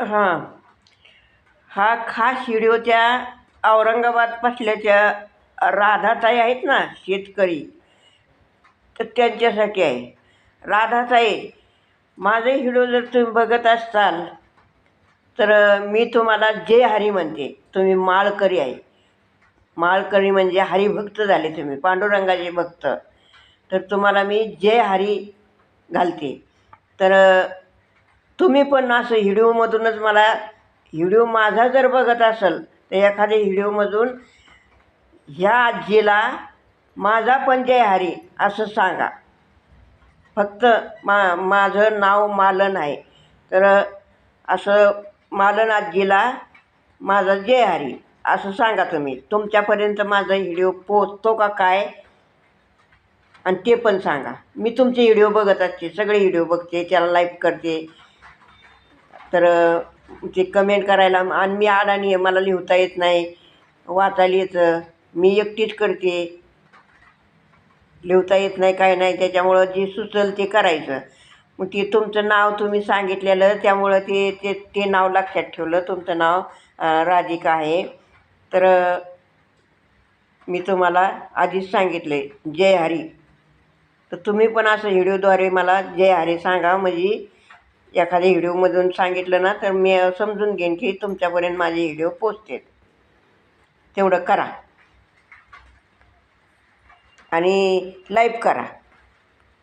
हां. हा खास व्हिडिओ त्या औरंगाबाद पासल्याच्या राधाताई आहेत ना शेतकरी. तर त्यांच्यासाठी आहे. राधाताई माझे व्हिडिओ जर तुम्ही बघत असाल तर मी तुम्हाला जय हरी म्हणते. तुम्ही माळकरी आहे. माळकरी म्हणजे हरिभक्त झाले तुम्ही पांडुरंगाचे भक्त. तर तुम्हाला मी जय हरी घालते. तर तुम्ही पण असं हिडिओमधूनच मला हिडिओ माझा जर बघत असाल तर एखाद्या हिडिओमधून ह्या आजीला माझा पण जय हरी असं सांगा. फक्त मा माझं नाव मालन आहे. तर असं मालन आजीला माझा जय हरी असं सांगा तुम्ही. तुमच्यापर्यंत माझा व्हिडिओ पोचतो का काय? आणि ते पण सांगा. मी तुमचे व्हिडिओ बघत असते सगळे व्हिडिओ बघते त्याला लाईक करते. तर ते कमेंट करायला आणि मी अडाणी आहे मला लिहिता येत नाही. वाचायला येतं. मी एकटीच करते. लिहिता येत नाही काय नाही. त्याच्यामुळं जे सुचल ते करायचं. मग ते तुमचं नाव तुम्ही सांगितलेलं त्यामुळं ते ते ते नाव लक्षात ठेवलं. तुमचं नाव राधिका आहे. तर मी तुम्हाला आधीच सांगितले जय हरी. तर तुम्ही पण असं व्हिडिओद्वारे मला जय हरी सांगा. म्हणजे एखाद्या व्हिडिओमधून सांगितलं ना तर मी समजून घेईन की तुमच्यापर्यंत माझे व्हिडिओ पोचतील. तेवढं करा. आणि लाईक करा.